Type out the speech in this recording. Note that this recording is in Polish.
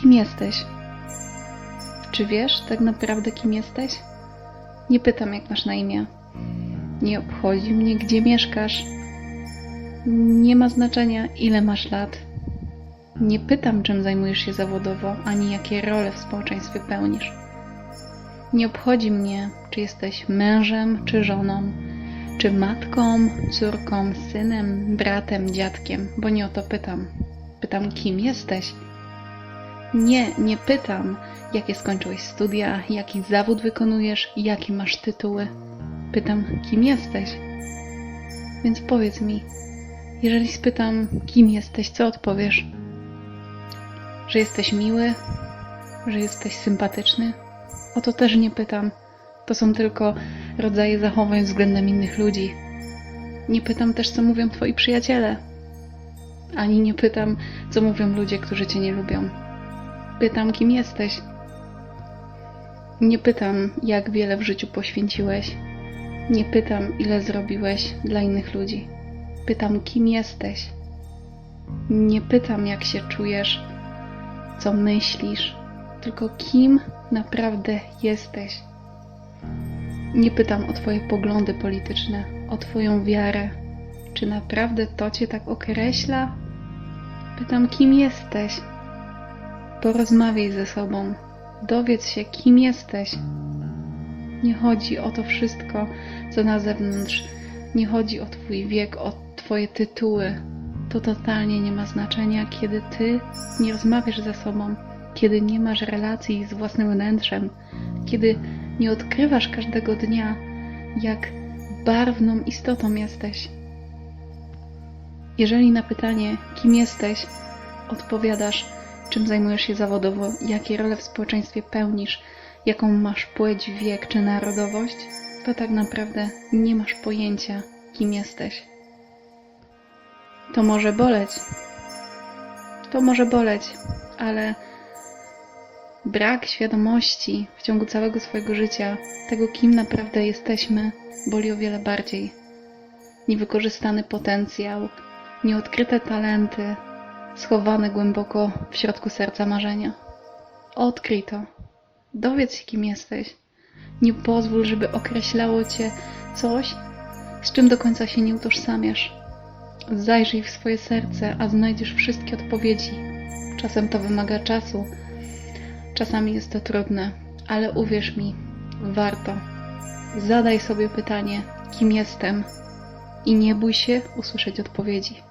Kim jesteś? Czy wiesz tak naprawdę, kim jesteś? Nie pytam, jak masz na imię. Nie obchodzi mnie, gdzie mieszkasz. Nie ma znaczenia, ile masz lat. Nie pytam, czym zajmujesz się zawodowo, ani jakie role w społeczeństwie pełnisz. Nie obchodzi mnie, czy jesteś mężem, czy żoną, czy matką, córką, synem, bratem, dziadkiem, bo nie o to pytam. Pytam, kim jesteś. Nie, nie pytam, jakie skończyłeś studia, jaki zawód wykonujesz, jakie masz tytuły. Pytam, kim jesteś. Więc powiedz mi, jeżeli spytam, kim jesteś, co odpowiesz? Że jesteś miły? Że jesteś sympatyczny? O to też nie pytam. To są tylko rodzaje zachowań względem innych ludzi. Nie pytam też, co mówią twoi przyjaciele. Ani nie pytam, co mówią ludzie, którzy cię nie lubią. Pytam, kim jesteś. Nie pytam, jak wiele w życiu poświęciłeś. Nie pytam, ile zrobiłeś dla innych ludzi. Pytam, kim jesteś. Nie pytam, jak się czujesz, co myślisz, tylko kim naprawdę jesteś. Nie pytam o Twoje poglądy polityczne, o Twoją wiarę. Czy naprawdę to Cię tak określa? Pytam, kim jesteś. Porozmawiaj ze sobą. Dowiedz się, kim jesteś. Nie chodzi o to wszystko, co na zewnątrz. Nie chodzi o Twój wiek, o Twoje tytuły. To totalnie nie ma znaczenia, kiedy Ty nie rozmawiasz ze sobą, kiedy nie masz relacji z własnym wnętrzem, kiedy nie odkrywasz każdego dnia, jak barwną istotą jesteś. Jeżeli na pytanie, kim jesteś, odpowiadasz, czym zajmujesz się zawodowo, jakie role w społeczeństwie pełnisz, jaką masz płeć, wiek czy narodowość, to tak naprawdę nie masz pojęcia, kim jesteś. To może boleć. To może boleć, ale brak świadomości w ciągu całego swojego życia tego, kim naprawdę jesteśmy, boli o wiele bardziej. Niewykorzystany potencjał, nieodkryte talenty, schowane głęboko w środku serca marzenia. Odkryj to. Dowiedz się, kim jesteś. Nie pozwól, żeby określało cię coś, z czym do końca się nie utożsamiasz. Zajrzyj w swoje serce, a znajdziesz wszystkie odpowiedzi. Czasem to wymaga czasu, czasami jest to trudne, ale uwierz mi, warto. Zadaj sobie pytanie, kim jestem, i nie bój się usłyszeć odpowiedzi.